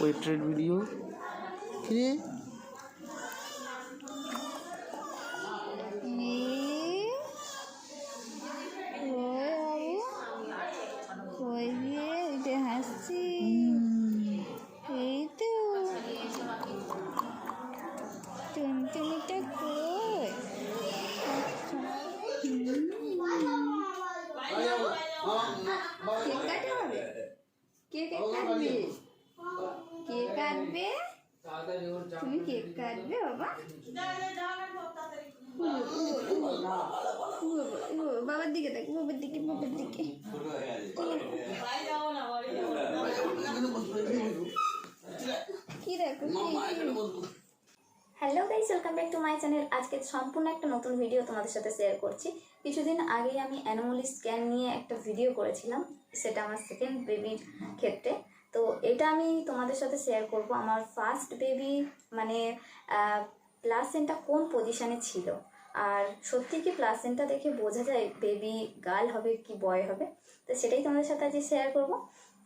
ওয়েট্রেড video কিরে বাবা বাবার দিকে দেখ বাবার দিকে বাবার দিকে কি দেখো hello guys welcome back to my channel আজকে সম্পূর্ণ একটা নতুন ভিডিও তোমাদের সাথে শেয়ার করছি। কিছুদিন আগেই আমি অ্যানোমলি স্ক্যান নিয়ে একটা ভিডিও করেছিলাম, সেটা আমার সেকেন্ড বেবির ক্ষেত্রে। তো এটা আমি তোমাদের সাথে শেয়ার করব। আমার ফার্স্ট বেবি মানে প্লাসেন্টটা কোন পজিশানে ছিল? আর সত্যি কি প্লাসেন্টটা দেখে বোঝা যায় বেবি গার্ল হবে কি বয় হবে? তো সেটাই তোমাদের সাথে আজকে শেয়ার করব।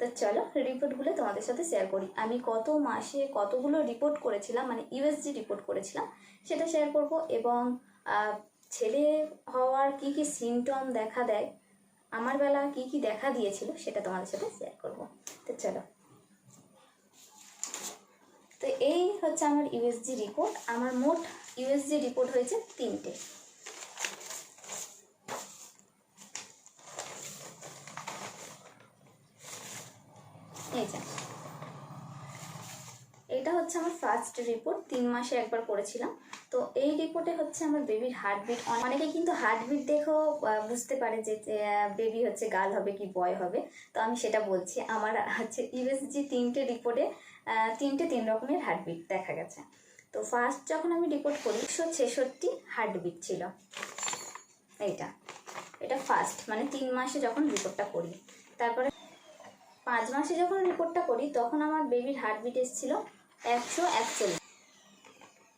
তো চলো রিপোর্টগুলো তোমাদের সাথে শেয়ার করি। আমি কত মাসে কতগুলো রিপোর্ট করেছিলাম মানে ইউএসজি রিপোর্ট করেছিলাম, সেটা শেয়ার করব এবং ছেলে হওয়ার কি কি সিমটম দেখা দেয়, আমার বেলা কি কি দেখা দিয়েছিল, সেটা তোমাদের সাথে শেয়ার করব। তো চলো। তো এই হচ্ছে আমার ইউএসজি রিপোর্ট আমার মোট ইউএসজি রিপোর্ট হয়েছে তিনটে। এটা হচ্ছে আমার ফার্স্ট রিপোর্ট তিন মাসে একবার করেছিলাম তো এই রিপোর্টে হচ্ছে আমার বেবির হার্টবিট অনেকে কিন্তু হার্টবিট দেখেও বুঝতে পারে যে বেবি হচ্ছে গার্ল হবে কি বয় হবে। তো আমি সেটা বলছি। আমার হচ্ছে ইউএসজি তিনটে রিপোর্টে তিনটে তিন রকমের হার্টবিট দেখা গেছে। তো ফার্স্ট যখন আমি রিপোর্ট করি একশো ছেষট্টি হার্টবিট ছিল। এইটা। এটা ফার্স্ট মানে তিন মাসে যখন রিপোর্টটা করি। তারপরে পাঁচ মাসে যখন রিপোর্টটা করি, তখন আমার বেবির হার্টবিট এসেছিল একশো একচল্লিশ।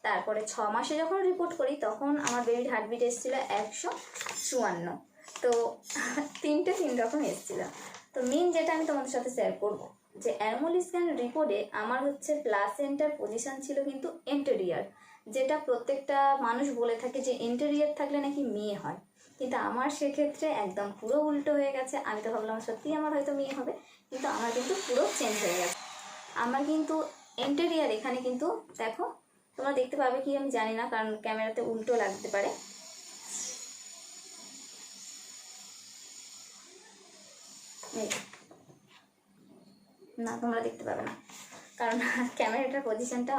তারপরে ছ মাসে যখন রিপোর্ট করি, তখন আমার বেবির হার্টবিট এসেছিল একশো চুয়ান্ন। তো তিনটে তিন রকম এসেছিল। তো মেন যেটা আমি তোমাদের সাথে শেয়ার করব যে অ্যানোমল স্ক্যান রিপোর্টে আমার হচ্ছে প্লাসেন্টার পজিশন ছিল কিন্তু এন্টেরিয়ার যেটা প্রত্যেকটা মানুষ বলে থাকে যে এন্টেরিয়ার থাকলে নাকি মেয়ে হয়। কিন্তু আমার সেক্ষেত্রে একদম পুরো উল্টো হয়ে গেছে। আমি তো ভাবলাম সত্যিই আমার হয়তো মেয়ে হবে, কিন্তু আমার কিন্তু পুরো চেঞ্জ হয়ে গেছে। আমার কিন্তু এন্টেরিয়ার এখানে কিন্তু দেখো, তোমরা দেখতে পাবে কি আমি জানি না, কারণ ক্যামেরাতে উল্টো লাগতে পারে। এই। না, তোমরা দেখতে পাবে না। কারণ ক্যামেরাটার পজিশনটা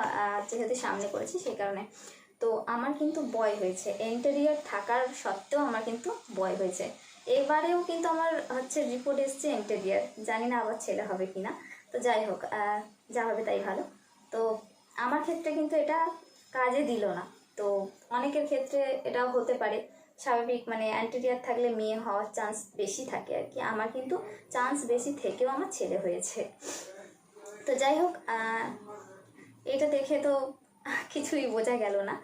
যেহেতু সামনে করেছি, সেই কারণে। তো আমার কিন্তু বয় হয়েছে। এন্টেরিয়ার থাকার সত্ত্বেও আমার কিন্তু বয় হয়েছে। এবারেও কিন্তু আমার হচ্ছে রিপোর্ট এসছে এন্টেরিয়ার জানি না আবার ছেলে হবে কি না তো যাই হোক যা হবে তাই ভালো। তো আমার ক্ষেত্রে কিন্তু এটা কাজে দিল না। তো অনেকের ক্ষেত্রে এটাও হতে পারে। স্বাভাবিক মানে অ্যান্টেরিয়ার থাকলে মেয়ে হওয়ার চান্স বেশি থাকে আর কি। আমার কিন্তু চান্স বেশি থেকেও আমার ছেলে হয়েছে। তো যাই হোক এটা দেখে তো কিছুই বোঝা গেল না।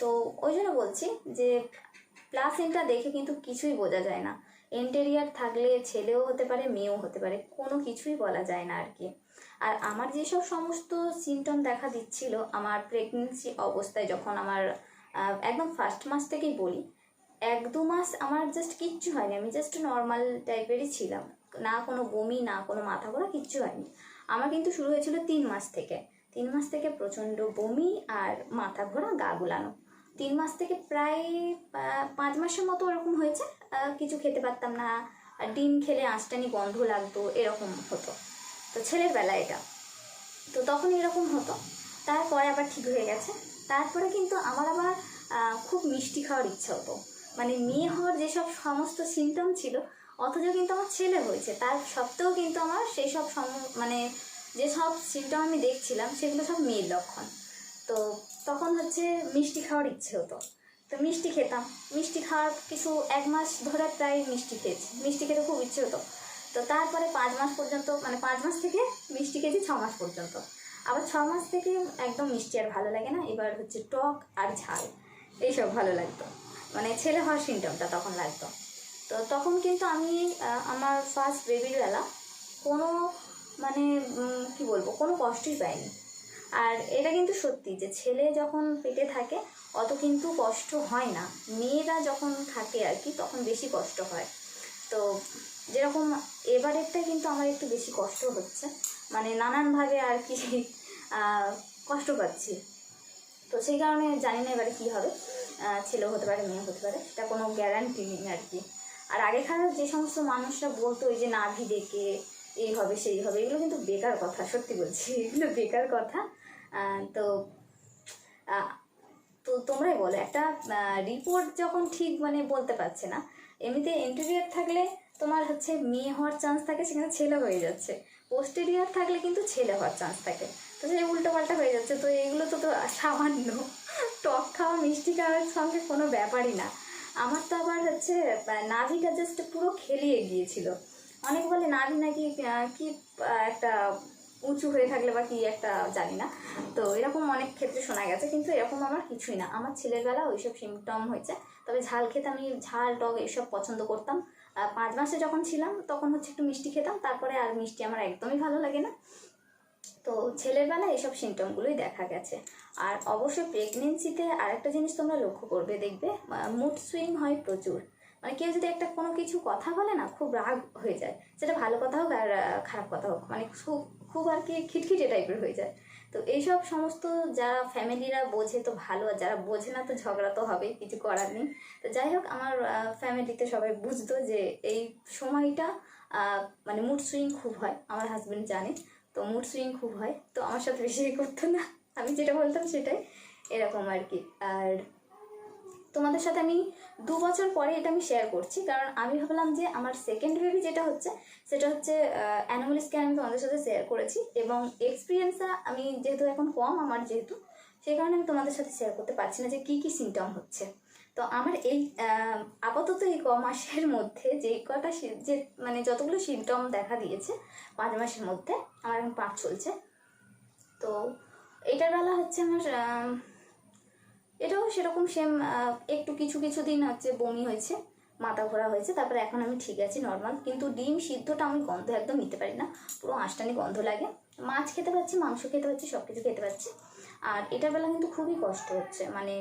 তো ওই জন্য বলছি যে প্লাস প্লাসিনটা দেখে কিন্তু কিছুই বোঝা যায় না। এন্টেরিয়ার থাকলে ছেলেও হতে পারে, মেয়েও হতে পারে, কোনো কিছুই বলা যায় না আর কি। আর আমার যেসব সমস্ত সিমটম দেখা দিচ্ছিল, আমার প্রেগনেন্সি অবস্থায় যখন আমার একদম ফার্স্ট মাস থেকেই বলি এক দু মাস আমার জাস্ট কিচ্ছু হয়নি, আমি জাস্ট নর্মাল টাইপেরই ছিলাম। না কোনো বমি, না কোনো মাথা ঘোরা, কিচ্ছু হয়নি। আমার কিন্তু শুরু হয়েছিল তিন মাস থেকে। তিন মাস থেকে প্রচণ্ড বমি আর মাথা ঘোরা, গা গুলানো। তিন মাস থেকে প্রায় পাঁচ মাসের মতো ওরকম হয়েছে। কিছু খেতে পারতাম না ডিম খেলে আঁচটানি গন্ধ লাগতো, এরকম হতো। তো ছেলের বেলা এটা। তো তখন এরকম হতো। তারপরে আবার ঠিক হয়ে গেছে। তারপরে কিন্তু আমার আবার খুব মিষ্টি খাওয়ার ইচ্ছা হতো। মানে মেয়ে হওয়ার যেসব সমস্ত সিমটম ছিল, অথচ কিন্তু আমার ছেলে হয়েছে। তার সত্ত্বেও কিন্তু আমার সেই সব সম- মানে যেসব সিমটম আমি দেখছিলাম, সেগুলো সব মেয়ের লক্ষণ। তো তখন হচ্ছে মিষ্টি খাওয়ার ইচ্ছে হতো। তো মিষ্টি খেতাম। মিষ্টি খাওয়ার কিছু এক মাস ধরে প্রায় মিষ্টি খেয়েছি। মিষ্টি খেতে খুব ইচ্ছে হতো। তো তারপরে পাঁচ মাস পর্যন্ত মানে পাঁচ মাস থেকে মিষ্টি খেয়েছি ছ মাস পর্যন্ত। আবার ছ মাস থেকে একদম মিষ্টি আর ভালো লাগে না। এবার হচ্ছে টক আর ঝাল। এইসব ভালো লাগতো। মানে ছেলে হওয়ার সিমটমটা তখন লাগতো। তো তখন কিন্তু আমি আমার ফার্স্ট বেবির বেলা কোনো মানে কি বলব, কোনো কষ্টই পাইনি। আর এটা কিন্তু সত্যি যে ছেলে যখন পেটে থাকে, অত কিন্তু কষ্ট হয় না। মেয়েরা যখন থাকে আর কি, তখন বেশি কষ্ট হয়। তো যেরকম এবারেরটা কিন্তু আমার একটু বেশি কষ্ট হচ্ছে। মানে নানানভাবে আর কি কষ্ট পাচ্ছি। তো সেই কারণে জানি না এবারে কী হবে। ছেলেও হতে পারে, মেয়ে হতে পারে, সেটা কোনো গ্যারান্টি নেই আর কি। আর আগেকার যে সমস্ত মানুষরা বলতো ওই যে নাভি ডেকে এই হবে, সেই হবে এগুলো কিন্তু বেকার কথা, সত্যি বলছি, এগুলো বেকার কথা। তো তো তোমরাই বলো, একটা রিপোর্ট যখন ঠিক মানে বলতে পারছে না, এমনিতে ইন্টেরিয়ার থাকলে তোমার হচ্ছে মেয়ে হওয়ার চান্স থাকে, সেখানে ছেলে হয়ে যাচ্ছে। পোস্টেরিয়ার থাকলে কিন্তু ছেলে হওয়ার চান্স থাকে। তো সেই উল্টো পাল্টা হয়ে যাচ্ছে। তো এগুলো তো তো সামান্য। টক খাওয়া, মিষ্টি খাওয়ার সঙ্গে কোনো ব্যাপারই না। আমার তো আবার হচ্ছে নাভিটা জাস্ট পুরো খেলিয়ে গিয়েছিল। অনেক বলে নাভি নাকি কি একটা উঁচু হয়ে থাকলে বা কি একটা জানি না। তো এরকম অনেক ক্ষেত্রে শোনা গেছে, কিন্তু এরকম আমার কিছুই না। আমার ছেলের বেলা ওইসব সিমটম হয়েছে। তবে ঝাল খেতে আমি ঝাল, টক এসব পছন্দ করতাম। পাঁচ মাসে যখন ছিলাম, তখন হচ্ছে একটু মিষ্টি খেতাম। তারপরে আর মিষ্টি আমার একদমই ভালো লাগে না। তো ছেলের এইসব সিমটমগুলোই দেখা গেছে। আর অবশ্যই প্রেগনেন্সিতে আরেকটা জিনিস তোমরা লক্ষ্য করবে, দেখবে মুড সুইং হয় প্রচুর। মানে কেউ যদি একটা কোনো কিছু কথা বলে না, খুব রাগ হয়ে যায়। সেটা ভালো কথা হোক আর খারাপ কথা হোক। মানে খুব খুব আর কি খিটখিটে টাইপের হয়ে যায়। তো এইসব সমস্ত যারা ফ্যামিলিরা বোঝে তো ভালো, আর যারা বোঝে না তো ঝগড়া তো হবেই, কিছু করার নেই। তো যাই হোক, আমার ফ্যামিলিতে সবাই বুঝতো যে এই সময়টা মানে মুড সুইং খুব হয়, আমার হাজব্যান্ড জানে। তো মুড সুইং খুব হয়, তো আমার সাথে বেশি করতো না। আমি যেটা বলতাম সেটাই, এরকম আর কি। আর তোমাদের সাথে আমি দু বছর পরে এটা আমি শেয়ার করছি, কারণ আমি ভাবলাম যে আমার সেকেন্ড বেবি যেটা হচ্ছে, সেটা হচ্ছে অ্যানিমাল স্ক্যান আমি তোমাদের সাথে শেয়ার করেছি এবং এক্সপিরিয়েন্সটা আমি যেহেতু এখন কম, আমার যেহেতু, সেই কারণে আমি তোমাদের সাথে শেয়ার করতে পারছি না যে কী কী সিমটম হচ্ছে। তো আমার এই আপাতত এই ক মাসের মধ্যে যে কটা যে মানে যতগুলো সিমটম দেখা দিয়েছে, পাঁচ মাসের মধ্যে, আমার এখন পাঁচ চলছে। তো এটার বেলা হচ্ছে আমার এটাও সেরকম সেম একটু কিছু কিছু দিন হচ্ছে বমি হয়েছে, মাথা ঘোরা হয়েছে, তারপরে এখন আমি ঠিক আছি নর্মাল কিন্তু ডিম সিদ্ধটা আমি গন্ধ একদম নিতে পারি না, পুরো আঁশটানি গন্ধ লাগে। মাছ খেতে পাচ্ছি মাংস খেতে পাচ্ছি সব কিছু খেতে পাচ্ছি আর এটার বেলা কিন্তু খুবই কষ্ট হচ্ছে মানে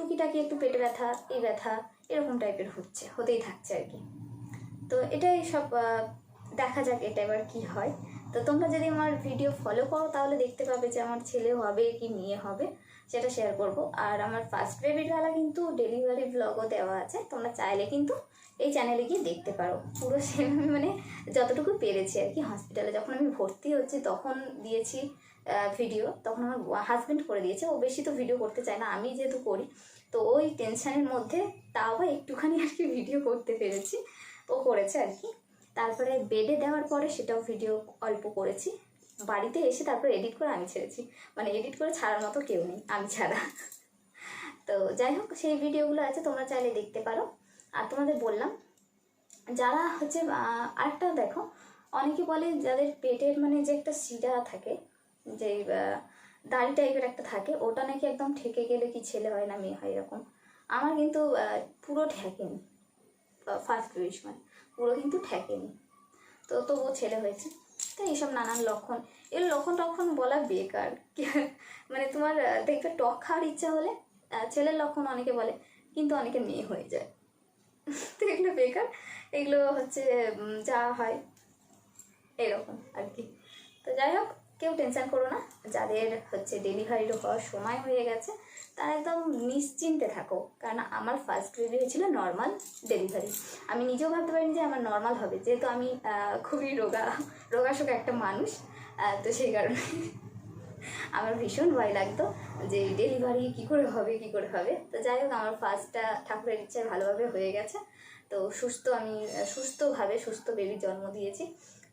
টুকিটাকি একটু পেটে ব্যথা এই ব্যথা, এরকম টাইপের হচ্ছে, হতেই থাকছে আর কি। তো এটাই সব দেখা যাক এটা এবার কি হয়। তো তোমরা যদি আমার ভিডিও ফলো করো, তাহলে দেখতে পাবে যে আমার ছেলে হবে কি মেয়ে হবে, সেটা শেয়ার করব। আর আমার ফার্স্ট বেবির বেলা কিন্তু ডেলিভারি ব্লগও দেওয়া আছে, তোমরা চাইলে কিন্তু এই চ্যানেলে গিয়ে দেখতে পারো। পুরো সে মানে যতটুকু পেরেছি আর কি হসপিটালে যখন আমি ভর্তি হচ্ছি, তখন দিয়েছি ভিডিও তখন আমার হাজব্যান্ড করে দিয়েছে। ও বেশি তো ভিডিও করতে চায় না, আমি যেহেতু করি। তো ওই টেনশানের মধ্যে তাও একটুখানি আর কি ভিডিও করতে পেরেছি। ও করেছে আর কি। তারপরে বেডে দেওয়ার পরে সেটাও ভিডিও অল্প করেছি। বাড়িতে এসে তারপর এডিট করে আমি ছেড়েছি। মানে এডিট করে ছাড়ার মতো কেউ নেই, আমি ছাড়া। তো যাই হোক, সেই ভিডিওগুলো আছে, তোমরা চাইলে দেখতে পারো। আর তোমাদের বললাম, যারা হচ্ছে আরেকটা দেখো, অনেকে বলে যাদের পেটের মানে যে একটা সিডা থাকে যে দাড়ি টাইপের একটা থাকে, ওটা নাকি একদম ঠেকে গেলে কি ছেলে হয় না মেয়ে হয় এরকম। আমার কিন্তু পুরো ঠেকেনি ফার্স্ট সময় পুরো কিন্তু ঠেকেনি। তো তবুও ছেলে হয়েছে। তো এইসব নানান লক্ষণ। এর লক্ষণ টক্ষণ বলা বেকার। মানে তোমার দেখবে টক খাওয়ার ইচ্ছা হলে ছেলের লক্ষণ অনেকে বলে, কিন্তু অনেকে মেয়ে হয়ে যায়। তো এগুলো বেকার। এগুলো হচ্ছে যা হয়, এরকম আর কি। তো যাই হোক কেউ টেনশন করো না। যাদের হচ্ছে ডেলিভারির হওয়ার সময় হয়ে গেছে, তারা একদম নিশ্চিন্তে থাকো। কারণ আমার ফার্স্ট বেবি হয়েছিল নর্মাল ডেলিভারি আমি নিজেও ভাবতে পারিনি যে আমার নর্মাল হবে। যেহেতু আমি খুবই রোগা রোগাশোক একটা মানুষ তো সেই কারণে আমার ভীষণ ভয় লাগতো যে ডেলিভারি কী করে হবে, কী করে হবে। তো যাই হোক, আমার ফার্স্টটা ঠাকুরের ইচ্ছায় ভালোভাবে হয়ে গেছে। তো সুস্থ আমি, সুস্থভাবে সুস্থ বেবির জন্ম দিয়েছি।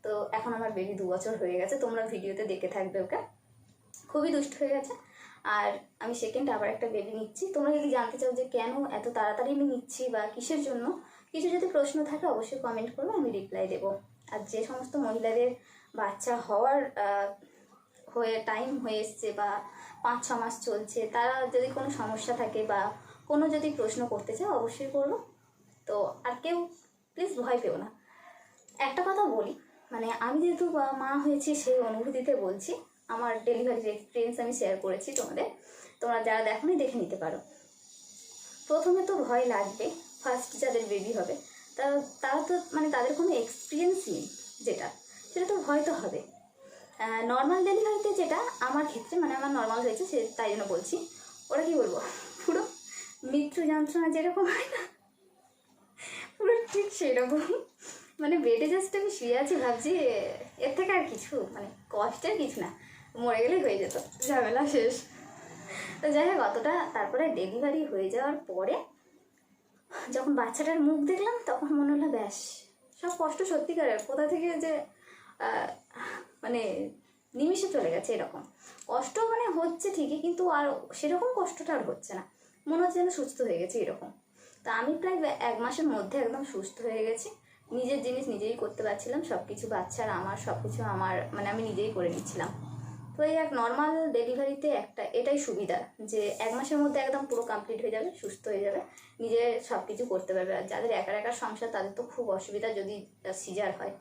তো এখন আমার বেবি দু বছর হয়ে গেছে, তোমরা ভিডিওতে দেখে থাকবে ওকে। খুবই দুষ্ট হয়ে গেছে। আর আমি সেকেন্ড আবার একটা বেবি নিচ্ছি। তোমরা যদি জানতে চাও যে কেন এত তাড়াতাড়ি আমি নিচ্ছি বা কিসের জন্য, কিছু যদি প্রশ্ন থাকে অবশ্যই কমেন্ট করবে, আমি রিপ্লাই দেবো। আর যে সমস্ত মহিলাদের বাচ্চা হওয়ার হয়ে টাইম হয়ে এসছে বা পাঁচ, ছ মাস চলছে, তারা যদি কোনো সমস্যা থাকে বা কোনো যদি প্রশ্ন করতে চায় অবশ্যই করব তো আর কেউ প্লিজ ভয় পেও না। একটা কথা বলি মানে আমি যেহেতু মা হয়েছি, সেই অনুভূতিতে বলছি। আমার ডেলিভারির এক্সপিরিয়েন্স আমি শেয়ার করেছি তোমাদের। তোমরা যারা দেখোনি, দেখে নিতে পারো। প্রথমে তো ভয় লাগবে ফার্স্ট যাদের বেবি হবে তারা তারা তো মানে তাদের কোনো এক্সপিরিয়েন্স নেই যেটা। সেটা তো ভয় তো হবে। নর্মাল ডেলিভারিতে যেটা, আমার ক্ষেত্রে মানে আমার নর্মাল হয়েছে, সে তাই জন্য বলছি। ওরা কি বলব? পুরো মৃত্যু যন্ত্রণা যেরকম হয় না, পুরো ঠিক সেরকম মানে বেডে জাস্ট আমি শুয়ে আছি, ভাবছি এর থেকে আর কিছু মানে কষ্টের কিছু না, মরে গেলেই হয়ে যেত, ঝামেলা শেষ। তো যাই হোক, অতটা তারপরে ডেলিভারি হয়ে যাওয়ার পরে যখন বাচ্চাটার মুখ দেখলাম, তখন মনে হলো, ব্যাস, সব কষ্ট সত্যিকারের, কোথা থেকে যে মানে নিমিষে চলে গেছে এরকম। কষ্ট মানে হচ্ছে ঠিকই, কিন্তু আর সেরকম কষ্টটা আর হচ্ছে না, মনে হচ্ছে যেন সুস্থ হয়ে গেছে এরকম। তা আমি প্রায় এক মাসের মধ্যে একদম সুস্থ হয়ে গেছি। নিজের জিনিস নিজেই করতে পারছিলাম সব কিছু বাচ্চার, আমার সব কিছু আমার মানে আমি নিজেই করে নিচ্ছিলাম। তো এই এক নর্মাল ডেলিভারিতে একটা, এটাই সুবিধা, যে এক মাসের মধ্যে একদম পুরো কমপ্লিট হয়ে যাবে, সুস্থ হয়ে যাবে, নিজে সব কিছু করতে পারবে। আর যাদের একার একার সংসার, তাদের তো খুব অসুবিধা যদি সিজার হয়।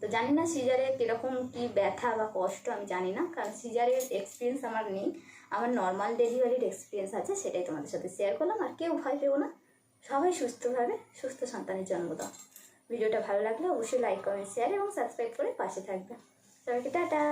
তো জানি না সিজারে কীরকম কী ব্যথা বা কষ্ট, আমি জানি না, কারণ সিজারের এক্সপিরিয়েন্স আমার নেই। আমার নর্মাল ডেলিভারির এক্সপিরিয়েন্স আছে, সেটাই তোমাদের সাথে শেয়ার করলাম। আর কেউ ভয় পেও না, সবাই সুস্থভাবে সুস্থ সন্তানের জন্ম দাও ভিডিওটা ভালো লাগলে অবশ্যই লাইক কমেন্ট শেয়ার এবং সাবস্ক্রাইব করে পাশে থাকবে সবাইকে টাটা।